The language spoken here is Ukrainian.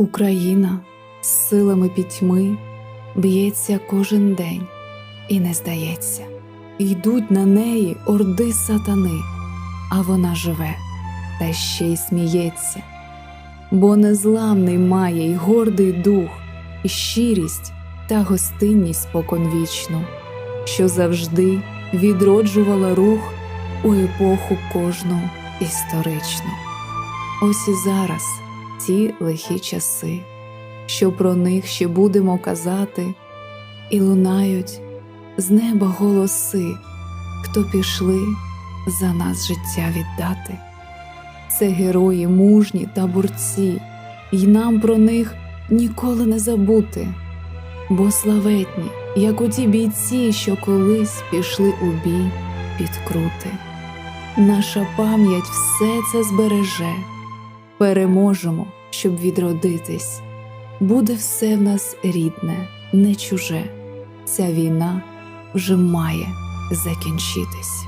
Україна з силами пітьми б'ється кожен день і не здається. Йдуть на неї орди сатани, а вона живе та ще й сміється, бо незламний має й гордий дух, і щирість та гостинність споконвічну, що завжди відроджувала рух у епоху кожну історичну. Ось і зараз ті лихі часи, що про них ще будемо казати, і лунають з неба голоси, хто пішли за нас життя віддати. Це герої мужні та борці, й нам про них ніколи не забути, бо славетні, як у ті бійці, що колись пішли у бій під крути. Наша пам'ять все це збереже, переможемо, щоб відродитись. Буде все в нас рідне, не чуже. Ця війна вже має закінчитись.